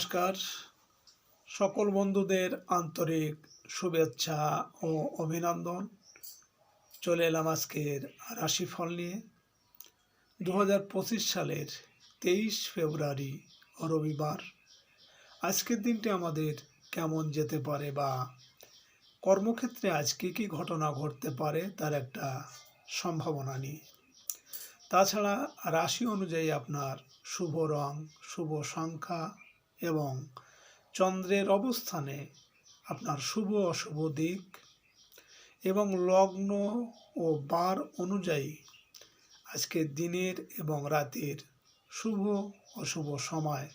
নমস্কার। সকল বন্ধুদের আন্তরিক শুভেচ্ছা ও অভিনন্দন। চলে এলাম আজকের রাশিফল নিয়ে। দু হাজার পঁচিশ সালের তেইশ ফেব্রুয়ারি, রবিবার। আজকের দিনটি আমাদের কেমন যেতে পারে বা কর্মক্ষেত্রে আজ কী কী ঘটনা ঘটতে পারে তার একটা সম্ভাবনা নিয়ে। তাছাড়া রাশি অনুযায়ী আপনার শুভ রং, শুভ সংখ্যা এবং চন্দ্রের অবস্থানে আপনার শুভ অশুভ দিক এবং লগ্ন ও বার অনুযায়ী আজকে দিনের এবং রাতের শুভ অশুভ সময়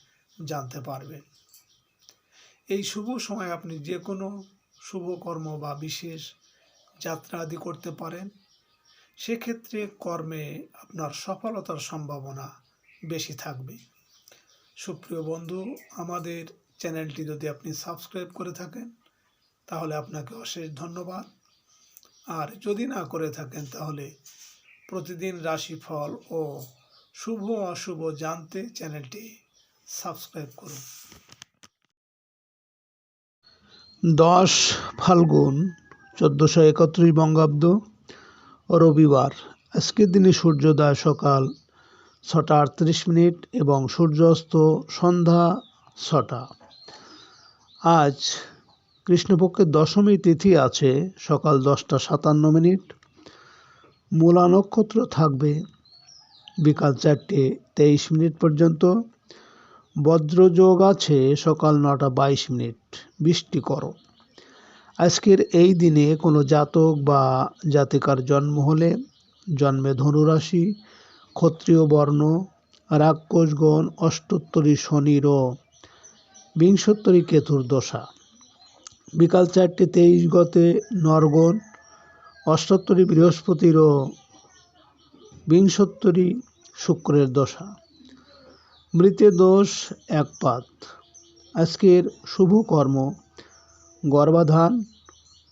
জানতে পারবেন। এই শুভ সময় আপনি যে কোনো শুভকর্ম বা বিশেষ যাত্রা আদি করতে পারেন। সেক্ষেত্রে কর্মে আপনার সফলতার সম্ভাবনা বেশি থাকবে। সুপ্রিয় বন্ধু, আমাদের চ্যানেলটি যদি আপনি সাবস্ক্রাইব করে থাকেন, তাহলে আপনাকে অশেষ ধন্যবাদ। আর যদি না করে থাকেন, তাহলে প্রতিদিন রাশিফল ও শুভ অশুভ জানতে চ্যানেলটি সাবস্ক্রাইব করুন। দশ ফাল্গুন চোদ্দোশো একত্রিশ বঙ্গাব্দ রবিবার। আজকের দিনে সূর্যোদয় সকাল ছটা আটত্রিশ মিনিট এবং সূর্যাস্ত সন্ধ্যা ছটা। আজ কৃষ্ণপক্ষের দশমী তিথি আছে, সকাল দশটা সাতান্ন মিনিট। মূলা নক্ষত্র থাকবে বিকাল চারটে তেইশ মিনিট পর্যন্ত। বজ্রযোগ আছে, সকাল নটা বাইশ মিনিট। বৃষ্টি করো। আজকের এই দিনে কোনো জাতক বা জাতিকার জন্ম হলে জন্মে ধনুরাশি ক্ষত্রিয় বর্ণ, রাক্ষসগণ অষ্টোত্তরী শনির বিংশোত্তরী কেতুর দশা। বিকাল চারটে তেইশ গতে নরগণ, অষ্টোত্তরী বৃহস্পতির বিংশোত্তরী শুক্রের দশা। মৃতে দোষ একপাত আজকের শুভ কর্ম, গর্ভাধান,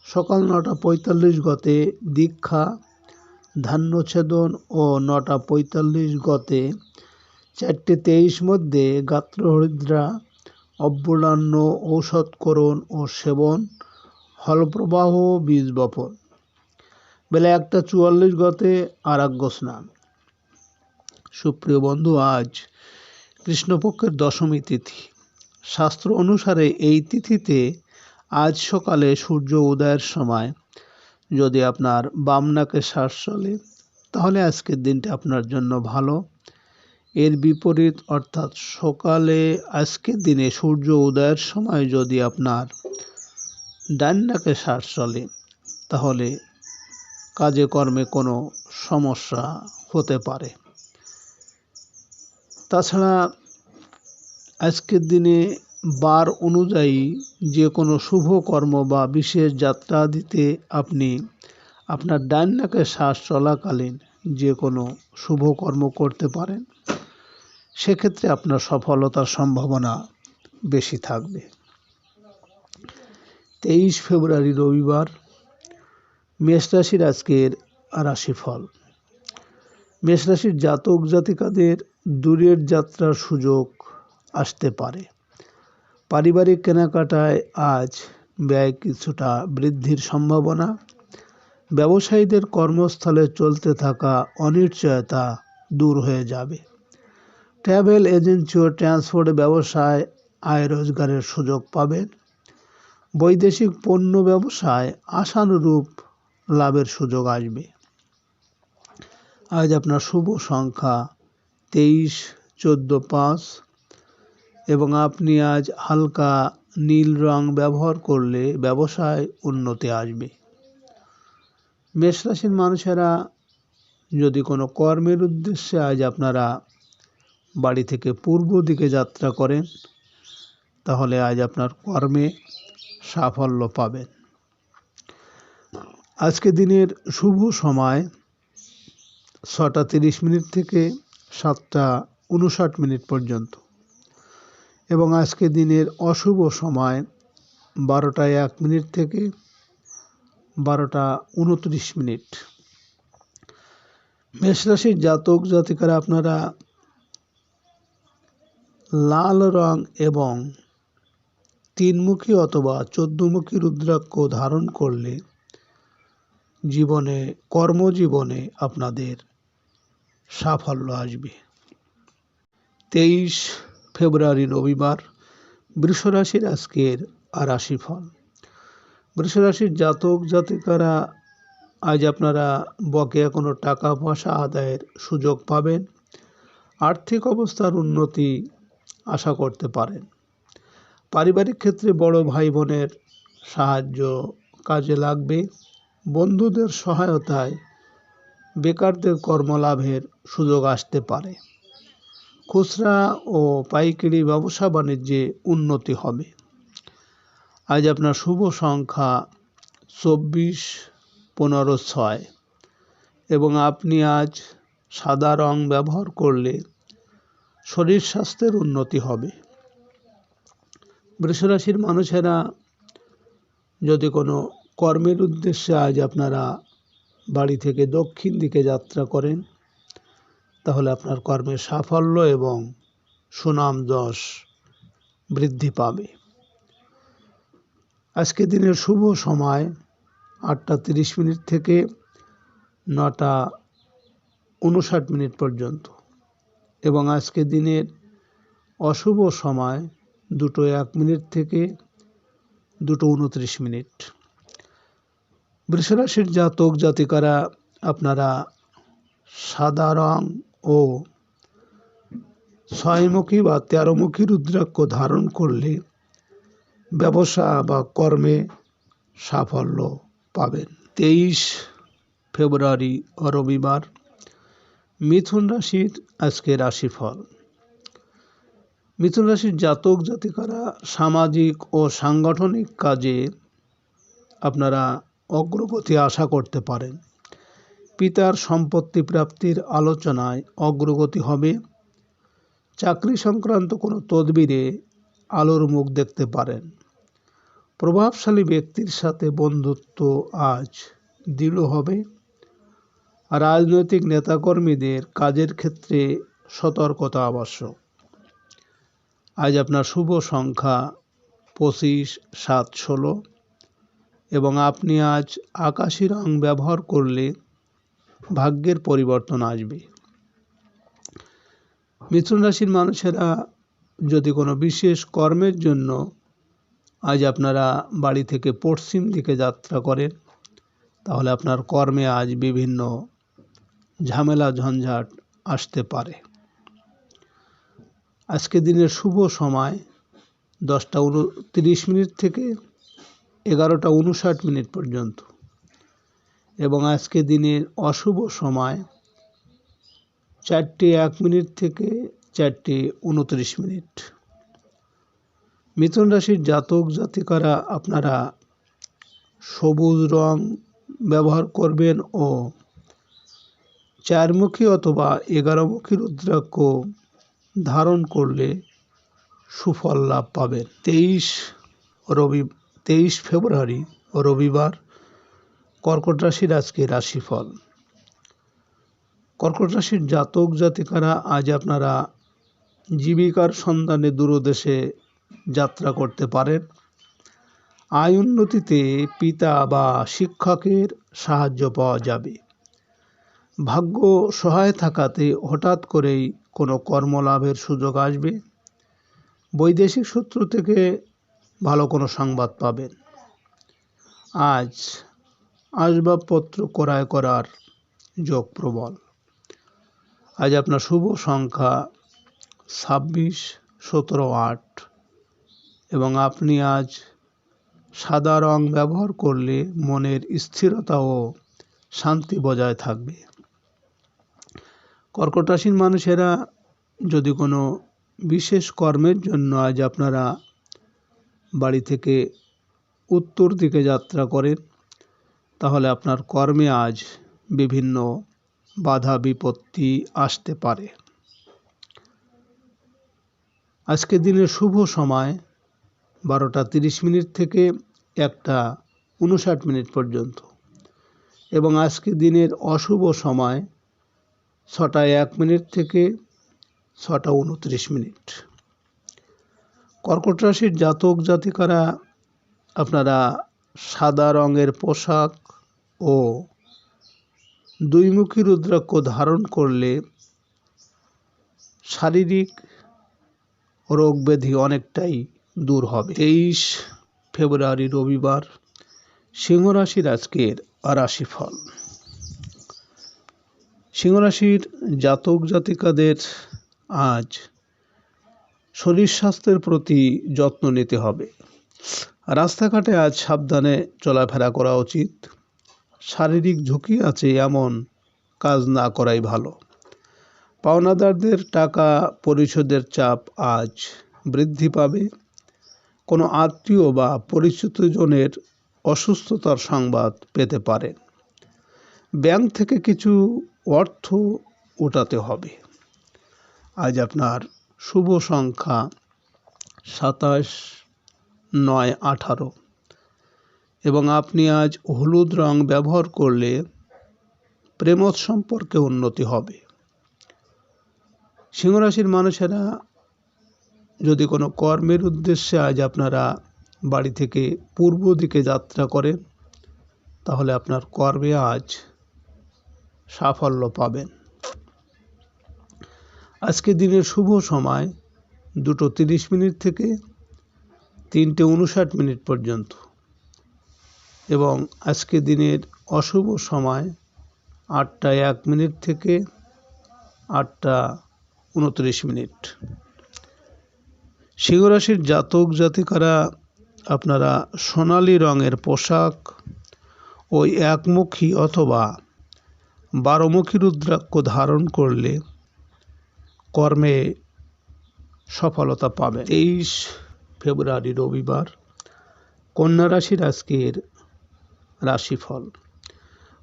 সকাল নটা পঁয়তাল্লিশ গতে দীক্ষা ধান্যছেদন ও নটা পঁয়তাল্লিশ গতে চারটে তেইশ মধ্যে গাত্রহরিদ্রা অব্যলান্ন ঔষধকরণ ও সেবন, হলপ্রবাহ, বীজ বপন। বেলা একটা চুয়াল্লিশ গতে আরাগ্য স্নান। সুপ্রিয় বন্ধু, আজ কৃষ্ণপক্ষের দশমী তিথি। শাস্ত্র অনুসারে এই তিথিতে আজ সকালে সূর্য উদয়ের সময় যদি আপনার বাম নাকে শ্বাস চলে, তাহলে আজকের দিনটা আপনার জন্য ভালো। এর বিপরীত অর্থাৎ সকালে আজকের দিনে সূর্য উদয়ের সময় যদি আপনার ডান নাকে শ্বাস চলে, তাহলে কাজে কর্মে কোনো সমস্যা হতে পারে। তাছাড়া আজকের দিনে বার অনুযায়ী যে কোনো শুভ কর্ম বা বিশেষ যাত্রা দিতে আপনি আপনার ডান নাকে শ্বাস চলাকালীন যে কোনো শুভ কর্ম করতে পারেন। সেক্ষেত্রে আপনার সফলতার সম্ভাবনা বেশি থাকবে। তেইশ ফেব্রুয়ারি রবিবার, মেষ রাশির আজকের রাশিফল। মেষ রাশির জাতক জাতিকাদের দূরের যাত্রার সুযোগ আসতে পারে। পারিবারিক কেনাকাটায় আজ ব্যয় কিছুটা বৃদ্ধির সম্ভাবনা। ব্যবসায়ীদের কর্মস্থলে চলতে থাকা অনিশ্চয়তা দূর হয়ে যাবে। ট্রাভেল এজেন্সি ও ট্রান্সপোর্ট ব্যবসায় আয় রোজগারের সুযোগ পাবেন। বৈদেশিক পণ্য ব্যবসায় আশানুরূপ লাভের সুযোগ আসবে। আজ আপনার শুভ সংখ্যা তেইশ, চোদ্দ, পাঁচ। এবং আপনি আজ হালকা নীল রং ব্যবহার করলে ব্যবসায় উন্নতি আসবে। মেষ রাশির মানুষেরা যদি কোনো কর্মের উদ্দেশ্যে আজ আপনারা বাড়ি থেকে পূর্ব দিকে যাত্রা করেন, তাহলে আজ আপনার কর্মে সাফল্য পাবেন। আজকে দিনের শুভ সময় ছটা তিরিশ মিনিট থেকে সাতটা উনষাট মিনিট পর্যন্ত। এবং আজকে দিনের অশুভ সময় বারোটা এক মিনিট থেকে বারোটা উনত্রিশ মিনিট। মেষরাশির জাতক জাতিকারা, আপনারা লাল রং এবং তিনমুখী অথবা চোদ্দমুখী রুদ্রাক্ষ ধারণ করলে জীবনে, কর্মজীবনে আপনাদের সাফল্য আসবে। তেইশ ফেব্রুয়ারি, রবিবার বৃষরাশির আজকের রাশিফল। বৃষরাশির জাতক জাতিকারা, আজ আপনারা বকেয়া কোনো টাকা পয়সা আদায়ের সুযোগ পাবেন। আর্থিক অবস্থার উন্নতি আশা করতে পারেন। পারিবারিক ক্ষেত্রে বড় ভাই বোনের সাহায্য কাজে লাগবে। বন্ধুদের সহায়তায় বেকারদের কর্মলাভের সুযোগ আসতে পারে। খুচরা ও পাইকারি ব্যবসা বাণিজ্যে উন্নতি হবে। আজ আপনার শুভ সংখ্যা চব্বিশ পনেরো ছয় এবং আপনি আজ সাদা রং ব্যবহার করলে শরীর স্বাস্থ্যের উন্নতি হবে। বৃষরাশির মানুষেরা যদি কোনো কর্মের উদ্দেশ্যে আজ আপনারা বাড়ি থেকে দক্ষিণ দিকে যাত্রা করেন তাহলে আপনার কর্মের সাফল্য এবং সুনাম যশ বৃদ্ধি পাবে। আজকে দিনের শুভ সময় আটটা তিরিশ মিনিট থেকে নটা উনষাট মিনিট পর্যন্ত এবং আজকে দিনের অশুভ সময় দুটো এক মিনিট থেকে দুটো উনত্রিশ মিনিট। বৃষরাশির জাতক জাতিকারা, আপনারা সাদা রং ও ছয়মুখী বা তেরোমুখী রুদ্রাক্ষ ধারণ করলে ব্যবসা বা কর্মে সাফল্য পাবেন। তেইশ ফেব্রুয়ারি রবিবার মিথুন রাশির আজকে রাশিফল। মিথুন রাশির জাতক জাতিকারা সামাজিক ও সাংগঠনিক কাজে আপনারা অগ্রগতি আশা করতে পারেন। পিতার সম্পত্তি প্রাপ্তির আলোচনায় অগ্রগতি হবে। চাকরি সংক্রান্ত কোনো তদবিরে আলোর মুখ দেখতে পারেন। প্রভাবশালী ব্যক্তির সাথে বন্ধুত্ব আজ দৃঢ় হবে। রাজনৈতিক নেতাকর্মীদের কাজের ক্ষেত্রে সতর্কতা আবশ্যক। আজ আপনার শুভ সংখ্যা পঁচিশ, সাত, ষোলো এবং আপনি আজ আকাশি রং ব্যবহার করলে ভাগ্যের পরিবর্তন আসবে। মিথুন রাশির মানুষেরা যদি কোনো বিশেষ কর্মের জন্য আজ আপনারা বাড়ি থেকে পশ্চিম দিকে যাত্রা করেন, তাহলে আপনার কর্মে আজ বিভিন্ন ঝামেলা, ঝঞ্ঝাট আসতে পারে। আজকে দিনের শুভ সময় দশটা উনত্রিশ মিনিট থেকে এগারোটা উনষাট মিনিট পর্যন্ত। এবং আজকে দিনের অশুভ সময় চারটে এক মিনিট থেকে চারটে উনত্রিশ মিনিট। মিথুন রাশির জাতক জাতিকারা, আপনারা সবুজ রং ব্যবহার করবেন ও চারমুখী অথবা এগারোমুখী রুদ্রাক্ষ ধারণ করলে সুফল লাভ পাবেন। তেইশ রবি, তেইশ ফেব্রুয়ারি রবিবার কর্কট রাশির আজকে রাশিফল। কর্কট রাশির জাতক জাতিকারা, আজ আপনারা জীবিকার সন্ধানে দূরদেশে যাত্রা করতে পারেন। আয় উন্নতিতে পিতা বা শিক্ষকের সাহায্য পাওয়া যাবে। ভাগ্য সহায় থাকাতে হঠাৎ করেই কোনো কর্মলাভের সুযোগ আসবে। বৈদেশিক সূত্র থেকে ভালো কোনো সংবাদ পাবেন। আজ আসবাবপত্র ক্রয় করার যোগ প্রবল। আজ আপনার শুভ সংখ্যা ছাব্বিশ, সতেরো, আট এবং আপনি আজ সাদা রং ব্যবহার করলে মনের স্থিরতা ও শান্তি বজায় থাকবে। কর্কট রাশির মানুষেরা যদি কোনো বিশেষ কর্মের জন্য আজ আপনারা বাড়ি থেকে উত্তর দিকে যাত্রা করেন তাহলে আপনার কর্মে আজ বিভিন্ন বাধা বিপত্তি আসতে পারে। আজকের দিনের শুভ সময় বারোটা তিরিশ মিনিট থেকে একটা উনষাট মিনিট পর্যন্ত এবং আজকে দিনের অশুভ সময় ছটা এক মিনিট থেকে ছটা উনত্রিশ মিনিট। কর্কট রাশির জাতক জাতিকারা আপনারা সাদা রঙের পোশাক ও দুইমুখী রুদ্রাক্ষ ধারণ করলে শারীরিক রোগ ব্যাধি অনেকটাই দূর হবে। তেইশ ফেব্রুয়ারি, রবিবার সিংহ রাশির আজকের রাশিফল। সিংহ রাশির জাতক জাতিকাদের আজ শরীর স্বাস্থ্যের প্রতি যত্ন নিতে হবে। রাস্তাঘাটে আজ সাবধানে চলাফেরা করা উচিত। শারীরিক ঝুঁকি আছে এমন কাজ না করাই ভালো। পাওনাদারদের টাকা পরিশোধের চাপ আজ বৃদ্ধি পাবে। কোনো আত্মীয় বা পরিচিতজনের অসুস্থতার সংবাদ পেতে পারেন ব্যাংক থেকে কিছু অর্থ ওঠাতে হবে। আজ আপনার শুভ সংখ্যা সাতাশ নয় আঠারো। এবং আপনি আজ হলুদ রং ব্যবহার করলে প্রেমত সম্পর্কে উন্নতি হবে। সিংহরাশির মানুষেরা যদি কোনো কর্মের উদ্দেশ্যে আজ আপনারা বাড়ি থেকে পূর্ব দিকে যাত্রা করেন, তাহলে আপনার কর্মে আজ সাফল্য পাবেন। আজকে দিনের শুভ সময় দুটো তিরিশ মিনিট থেকে তিনটে উনষাট মিনিট পর্যন্ত। এবং আজকে দিনের অশুভ সময় আটটা এক মিনিট থেকে আটটা উনত্রিশ মিনিট। সিংহরাশির জাতক জাতিকারা, আপনারা সোনালি রঙের পোশাক ওই একমুখী অথবা বারোমুখী রুদ্রাক্ষ ধারণ করলে কর্মে সফলতা পাবে তেইশ ফেব্রুয়ারি রবিবার, কন্যা রাশির আজকের রাশিফল।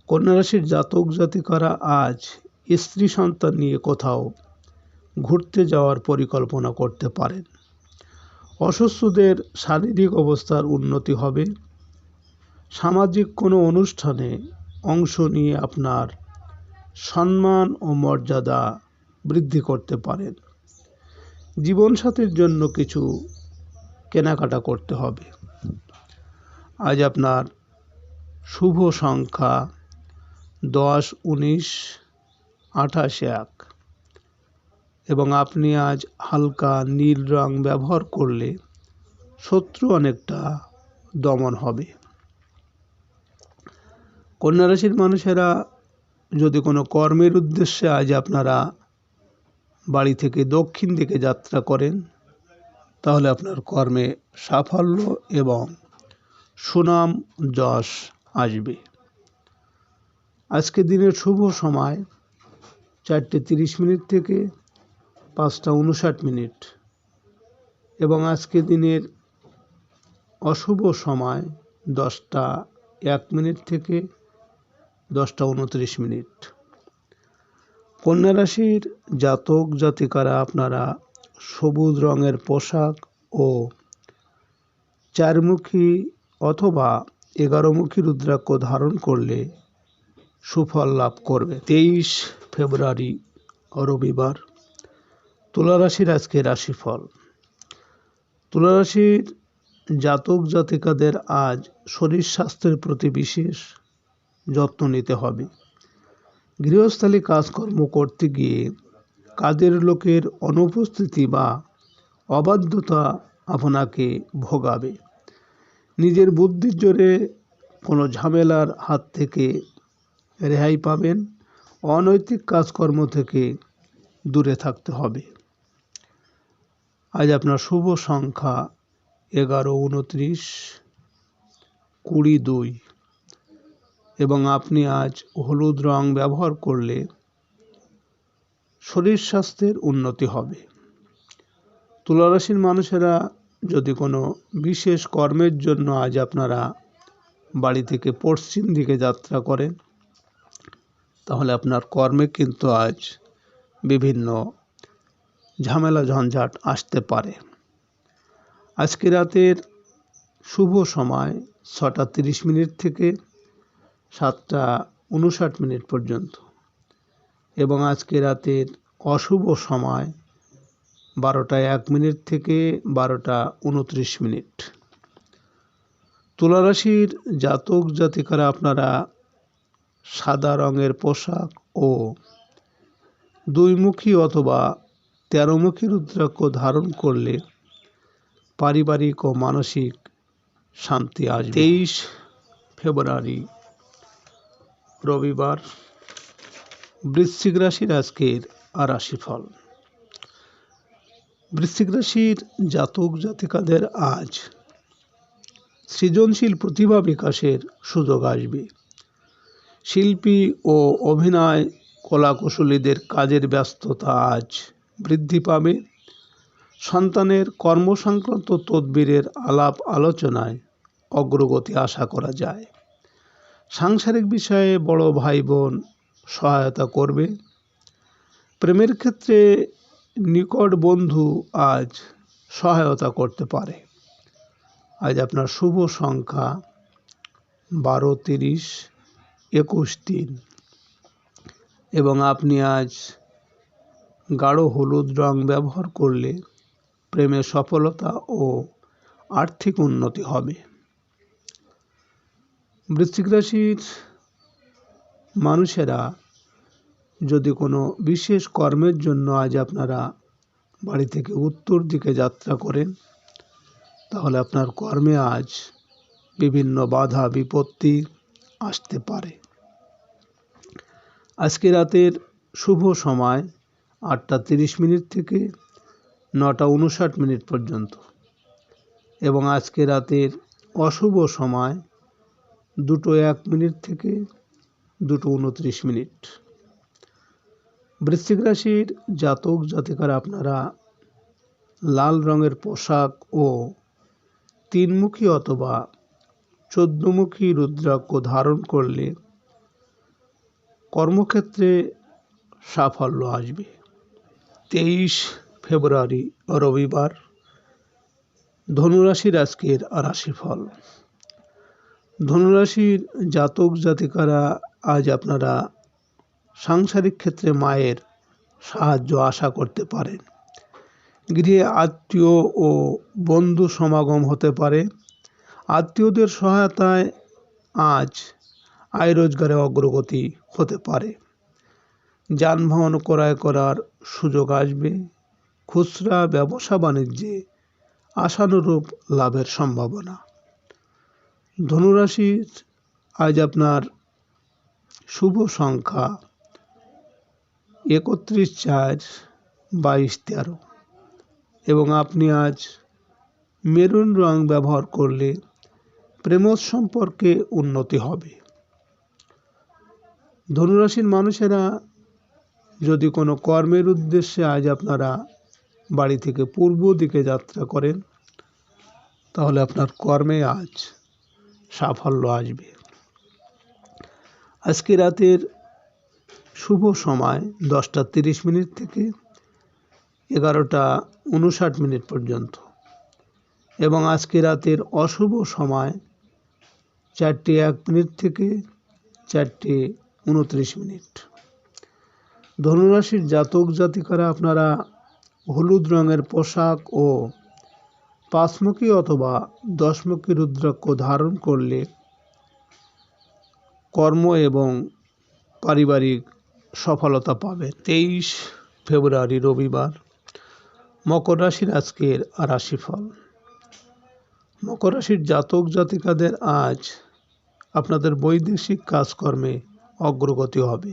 কন্যা রাশির জাতক জাতিকারা আজ স্ত্রী সন্তান নিয়ে কোথাও ঘুরতে যাওয়ার পরিকল্পনা করতে পারেন। অসুস্থদের শারীরিক অবস্থার উন্নতি হবে। সামাজিক কোনো অনুষ্ঠানে অংশ নিয়ে আপনার সম্মান ও মর্যাদা বৃদ্ধি করতে পারেন। জীবনসাথীর জন্য কিছু কেনাকাটা করতে হবে। আজ আপনার শুভ সংখ্যা দশ, উনিশ, আঠাশ, এক। এবং আপনি আজ হালকা নীল রং ব্যবহার করলে শত্রু অনেকটা দমন হবে। কন্যা রাশির মানুষেরা যদি কোনো কর্মের উদ্দেশ্যে আজ আপনারা বাড়ি থেকে দক্ষিণ দিকে যাত্রা করেন, তাহলে আপনার কর্মে সাফল্য এবং সুনাম যশ আসবে। আজকে দিনের শুভ সময় চারটে তিরিশ মিনিট থেকে পাঁচটা উনষাট মিনিট। এবং আজকে দিনের অশুভ সময় দশটা এক মিনিট থেকে দশটা উনত্রিশ মিনিট। কন্যা রাশির জাতক জাতিকারা আপনারা সবুজ রঙের পোশাক ও চারমুখী অথবা এগারোমুখী রুদ্রাক্ষ ধারণ করলে সুফল লাভ করবে। তেইশ ফেব্রুয়ারি রবিবার, তুলারাশির আজকে রাশিফল। তুলারাশির জাতক জাতিকাদের আজ শরীর স্বাস্থ্যের প্রতি বিশেষ যত্ন নিতে হবে। গৃহস্থালী কাজকর্ম করতে গিয়ে কাজের লোকের অনুপস্থিতি বা অবাধ্যতা আপনাকে ভোগাবে। নিজের বুদ্ধির জোরে কোনো ঝামেলার হাত থেকে রেহাই পাবেন। অনৈতিক কাজকর্ম থেকে দূরে থাকতে হবে। আজ আপনার শুভ সংখ্যা এগারো, উনত্রিশ, কুড়ি, দুই। এবং আপনি আজ হলুদ রং ব্যবহার করলে শরীর স্বাস্থ্যের উন্নতি হবে। তুলারাশির মানুষেরা যদি কোনো বিশেষ কর্মের জন্য আজ আপনারা বাড়ি থেকে পশ্চিম দিকে যাত্রা করেন, তাহলে আপনার কর্মে কিন্তু আজ বিভিন্ন ঝামেলা ঝঞ্ঝাট আসতে পারে। আজকে রাতের শুভ সময় ছটা তিরিশ মিনিট থেকে সাতটা উনষাট মিনিট পর্যন্ত এবং আজকে রাতের অশুভ সময় বারোটা এক মিনিট থেকে বারোটা উনত্রিশ মিনিট। তুলারাশির জাতক জাতিকারা আপনারা সাদা রঙের পোশাক ও দুইমুখী অথবা তেরোমুখী রুদ্রাক্ষ ধারণ করলে পারিবারিক ও মানসিক শান্তি আসবে। তেইশ ফেব্রুয়ারি, রবিবার, বৃশ্চিক রাশির আজকের রাশিফল। বৃশ্চিক রাশির জাতক জাতিকাদের আজ সৃজনশীল প্রতিভা বিকাশের সুযোগ আসবে। শিল্পী ও অভিনয় কলাকুশলীদের কাজের ব্যস্ততা আজ বৃদ্ধি পাবে। সন্তানের কর্মসংক্রান্ত তদবিরের আলাপ আলোচনায় অগ্রগতি আশা করা যায়। সাংসারিক বিষয়ে বড় ভাই বোন সহায়তা করবে। প্রেমের ক্ষেত্রে নিকট বন্ধু আজ সহায়তা করতে পারে। আজ আপনার শুভ সংখ্যা বারো, তিরিশ, একুশ দিন এবং আপনি আজ গাঢ় হলুদ রং ব্যবহার করলে প্রেমে সফলতা ও আর্থিক উন্নতি হবে। বৃশ্চিক রাশির মানুষেরা যদি কোনো বিশেষ কর্মের জন্য আজ আপনারা বাড়ি থেকে উত্তর দিকে যাত্রা করেন, তাহলে আপনার কর্মে আজ বিভিন্ন বাধা, বিপত্তি আসতে পারে। আজকে রাতের শুভ সময় আটটা তিরিশ মিনিট থেকে নটা উনষাট মিনিট পর্যন্ত এবং আজকে রাতের অশুভ সময় দুটো এক মিনিট থেকে দুটো উনত্রিশ মিনিট। বৃশ্চিক রাশির জাতক জাতিকারা আপনারা লাল রঙের পোশাক ও তিনমুখী অথবা চোদ্দমুখী রুদ্রাক্ষ ধারণ করলে কর্মক্ষেত্রে সাফল্য আসবে। তেইশ ফেব্রুয়ারি, রবিবার, ধনুরাশির আজকের রাশিফল। ধনুরাশির জাতক জাতিকারা আজ আপনারা সাংসারিক ক্ষেত্রে মায়ের সাহায্য আশা করতে পারেন গৃহে আত্মীয় ও বন্ধু সমাগম হতে পারে। আত্মীয়দের সহায়তায় আজ আয় রোজগারে অগ্রগতি হতে পারে। যানবাহন ক্রয় করার সুযোগ আসবে। খুচরা ব্যবসা বাণিজ্যে আশানুরূপ লাভের সম্ভাবনা। ধনুরাশির আজ আপনার শুভ সংখ্যা একত্রিশ চার বাইশ তেরো। এবং আপনি আজ মেরুন রং ব্যবহার করলে প্রেমজ সম্পর্কে উন্নতি হবে। ধনুরাশির মানুষেরা যদি কোনো কর্মের উদ্দেশ্যে আজ আপনারা বাড়ি থেকে পূর্ব দিকে যাত্রা করেন, তাহলে আপনার কর্মে আজ সাফল্য আসবে। আজকে রাতের শুভ সময় দশটা তিরিশ মিনিট থেকে এগারোটা উনষাট মিনিট পর্যন্ত। এবং আজকে রাতের অশুভ সময় চারটে এক মিনিট থেকে চারটে উনত্রিশ মিনিট। ধনুরাশির জাতক জাতিকারা, আপনারা হলুদ রঙের পোশাক ও পাঁচমুখী অথবা দশমুখী রুদ্রাক্ষ ধারণ করলে কর্ম এবং পারিবারিক সফলতা পাবে। তেইশ ফেব্রুয়ারি, রবিবার। মকর রাশির আজকের রাশিফল। মকর রাশির জাতক জাতিকাদের আজ আপনাদের বৈদেশিক কাজকর্মে অগ্রগতি হবে।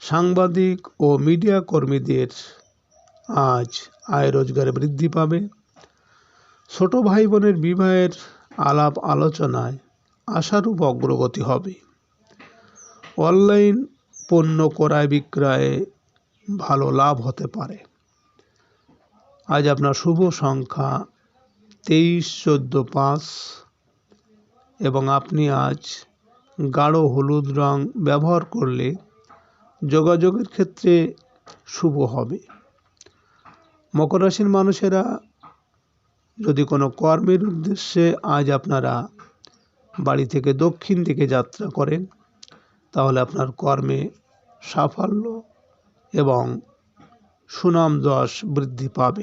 সাংবাদিক ও মিডিয়া কর্মীদের আজ আয় রোজগারে বৃদ্ধি পাবে। ছোট ভাই বোনের বিবাহের আলাপ আলোচনায় আশারূপ অগ্রগতি হবে। অনলাইন পণ্য ক্রয় বিক্রয়ে ভালো লাভ হতে পারে। আজ আপনার শুভ সংখ্যা তেইশ, চোদ্দ, পাঁচ এবং আপনি আজ গাঢ় হলুদ রং ব্যবহার করলে যোগাযোগের ক্ষেত্রে শুভ হবে। মকর রাশির মানুষেরা যদি কোনো কর্মের উদ্দেশ্যে আজ আপনারা বাড়ি থেকে দক্ষিণ দিকে যাত্রা করেন তাহলে আপনার কর্মে সাফল্য এবং সুনাম যশ বৃদ্ধি পাবে।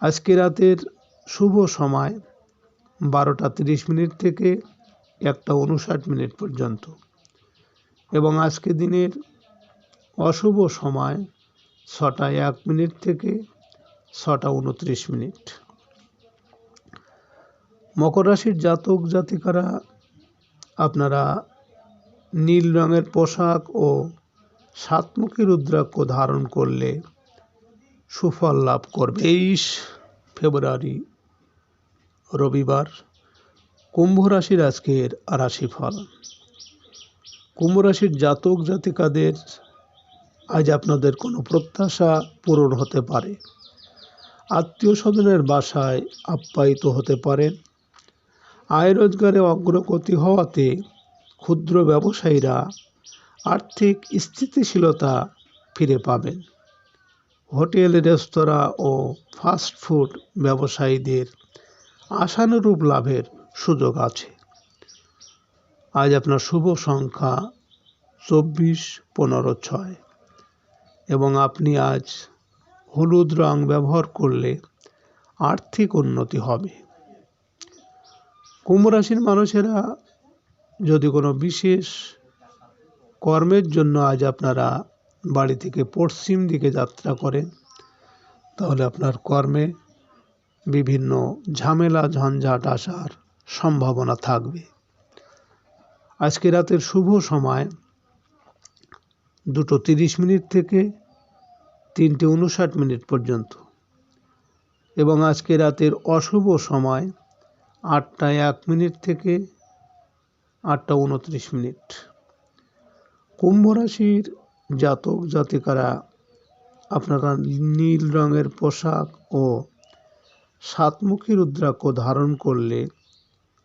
আজকে রাতের শুভ সময় বারোটা তিরিশ মিনিট থেকে একটা উনষাট মিনিট পর্যন্ত। এবং আজকে দিনের অশুভ সময় ছটা এক মিনিট থেকে ছটা উনত্রিশ মিনিট। মকর রাশির জাতক জাতিকারা, আপনারা নীল রঙের পোশাক ও সাতমুখী রুদ্রাক্ষ ধারণ করলে সুফল লাভ করবে। তেইশ ফেব্রুয়ারি, রবিবার, কুম্ভ রাশির আজকের রাশিফল। কুম্ভ রাশির জাতক জাতিকাদের আজ আপনাদের কোনো প্রত্যাশা পূরণ হতে পারে। আত্মীয় স্বজনের বাসায় আপ্যায়িত হতে পারেন। আয় রোজগারে অগ্রগতি হওয়াতে ক্ষুদ্র ব্যবসায়ীরা আর্থিক স্থিতিশীলতা ফিরে পাবেন। হোটেল, রেস্তোরাঁ ও ফাস্টফুড ব্যবসায়ীদের আশানুরূপ লাভের সুযোগ আছে। আজ আপনার শুভ সংখ্যা চব্বিশ পনেরো ছয় এবং আপনি আজ হলুদ রং ব্যবহার করলে আর্থিক উন্নতি হবে। কুম্ভ রাশির মানুষেরা যদি কোনো বিশেষ কর্মের জন্য আজ আপনারা বাড়ি থেকে পশ্চিম দিকে যাত্রা করেন, তাহলে আপনার কর্মে বিভিন্ন ঝামেলা, ঝঞ্ঝাট আসার সম্ভাবনা থাকবে। আজকে রাতের শুভ সময় দুটো তিরিশ মিনিট থেকে তিনটে উনষাট মিনিট পর্যন্ত। এবং আজকে রাতের অশুভ সময় আটটা এক মিনিট থেকে আটটা উনত্রিশ মিনিট। কুম্ভ রাশির জাতক জাতিকারা আপনারা নীল রঙের পোশাক ও সাতমুখী রুদ্রাক্ষ ধারণ করলে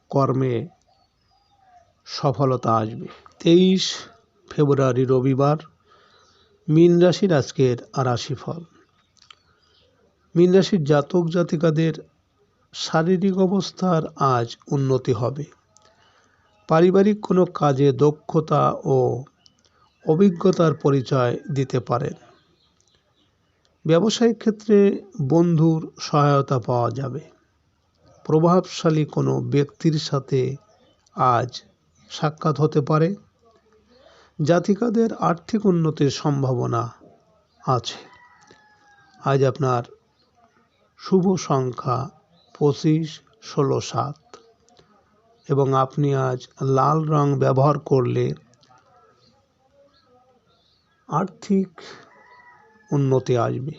কর্মে সফলতা আসবে। তেইশ ফেব্রুয়ারি রবিবার, মীন রাশির আজকের রাশিফল। মীন রাশির জাতক জাতিকাদের শারীরিক অবস্থার আজ উন্নতি হবে। পারিবারিক কোনো কাজে দক্ষতা ও অভিজ্ঞতার পরিচয় দিতে পারেন ব্যবসায়িক ক্ষেত্রে বন্ধুর সহায়তা পাওয়া যাবে। প্রভাবশালী কোনো ব্যক্তির সাথে আজ সাক্ষাৎ হতে পারে। জাতিকাদের আর্থিক উন্নতির সম্ভাবনা আছে। আজ আপনার শুভ সংখ্যা পঁচিশ, ষোলো, সাত। এবং আপনি আজ লাল রং ব্যবহার করলে আর্থিক উন্নতি আসবে।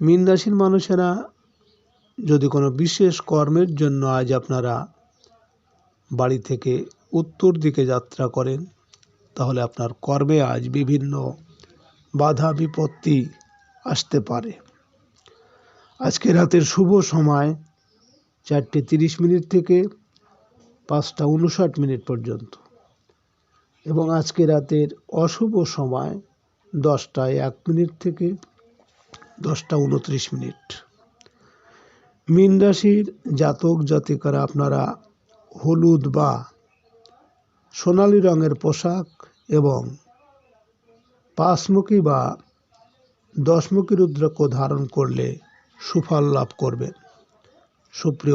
মীন রাশির মানুষেরা যদি কোনো বিশেষ কর্মের জন্য আজ আপনারা বাড়ি থেকে উত্তর দিকে যাত্রা করেন, তাহলে আপনার কর্মে আজ বিভিন্ন বাধা বিপত্তি আসতে পারে। আজকে রাতের শুভ সময় চারটে তিরিশ মিনিট থেকে পাঁচটা উনষাট মিনিট পর্যন্ত। এবং আজকে রাতের অশুভ সময় দশটায় এক মিনিট থেকে দশটা উনত্রিশ মিনিট। মীন রাশির জাতক জাতিকারা, আপনারা হলুদ বা সোনালি রঙের পোশাক এবং পাঁচমুখী বা দশমুখী রুদ্রাক্ষ ধারণ করলে সুফল লাভ করবেন। সুপ্রিয়